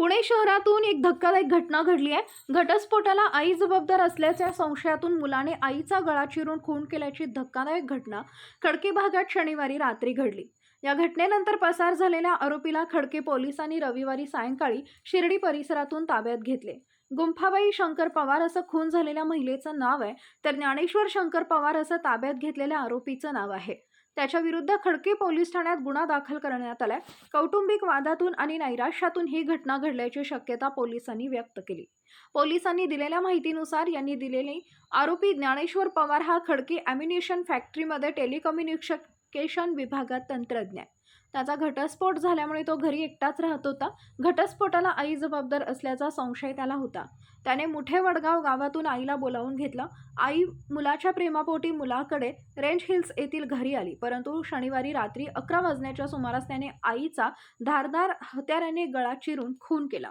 पुणे शहरातून एक धक्कादायक घटना घडली आहे. घटस्फोटाला आई जबाबदार असल्याच्या संशयातून मुलाने आईचा गळा चिरून खून केल्याची धक्कादायक घटना खडके भागात शनिवारी रात्री घडली. या घटनेनंतर पसार झालेल्या आरोपीला खडके पोलिसांनी रविवारी सायंकाळी शिर्डी परिसरातून ताब्यात घेतले. गुंफाबाई शंकर पवार असं खून झालेल्या महिलेचं नाव आहे तर ज्ञानेश्वर शंकर पवार असं ताब्यात घेतलेल्या आरोपीचं नाव आहे. त्याच्या विरुद्ध खडकी पोलीस ठाण्यात गुन्हा दाखल करण्यात आलाय. कौटुंबिक वादातून आणि नैराश्यातून ही घटना घडल्याची शक्यता पोलिसांनी व्यक्त केली. पोलिसांनी दिलेल्या माहितीनुसार यांनी दिलेली आरोपी ज्ञानेश्वर पवार हा खडकी ॲम्युनिशन फॅक्टरीमध्ये टेलिकम्युनिकेशन विभागात तंत्रज्ञ आहे. त्याचा घटस्फोट झाल्यामुळे तो घरी एकटाच राहत होता. घटस्फोटाला आई जबाबदार असल्याचा संशय त्याला होता. त्याने मुठे वडगाव गावातून आईला बोलावून घेतलं. आई मुलाच्या प्रेमापोटी मुलाकडे रेंज हिल्स येथील घरी आली परंतु शनिवारी रात्री अकरा वाजण्याच्या सुमारास त्याने आईचा धारदार हत्याराने गळा चिरून खून केला.